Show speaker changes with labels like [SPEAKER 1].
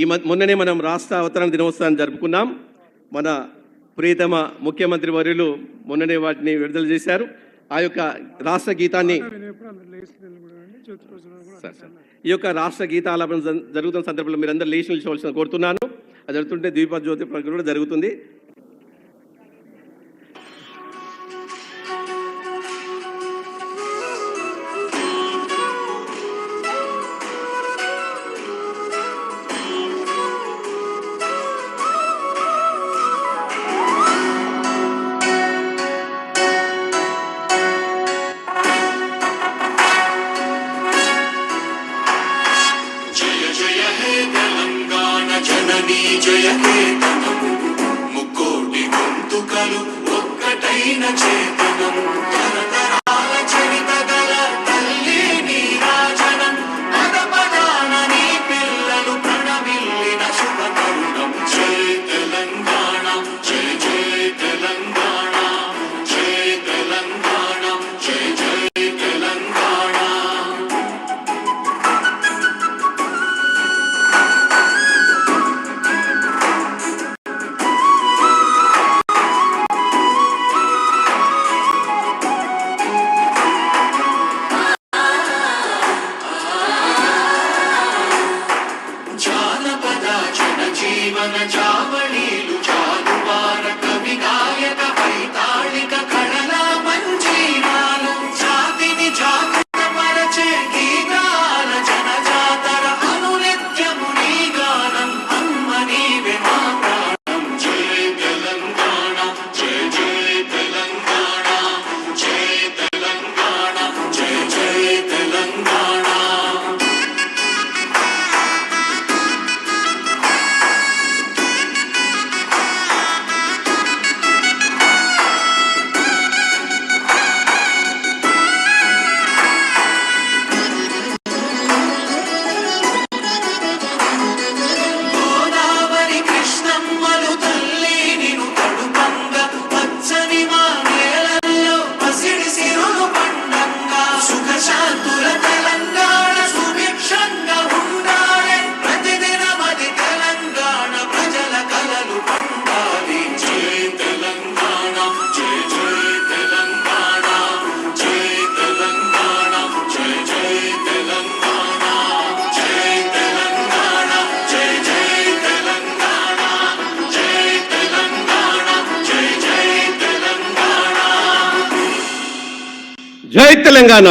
[SPEAKER 1] ఈ మొన్ననే మనం రాష్ట్ర అవతరణ దినోత్సవాన్ని జరుపుకున్నాం. మన ప్రియతమ ముఖ్యమంత్రి వర్యులు మొన్ననే వాటిని విడుదల చేశారు. ఆ యొక్క రాష్ట్ర గీతాన్ని ఈ యొక్క రాష్ట్ర గీతాలాపన జరుగుతున్న సందర్భంలో మీరందరూ లేచి నిలిచవలసిన కోరుతున్నాను. అది జరుగుతుంటే ద్వీప జ్యోతి ప్రక్రియ కూడా జరుగుతుంది.
[SPEAKER 2] నీ జయ కేతనం ముక్కోటి గొంతుకలు ఒక్కటైన చేతనం. జీవన చావళీలు చాదువార కవి గాయక పైత
[SPEAKER 1] జై తెలంగాణ.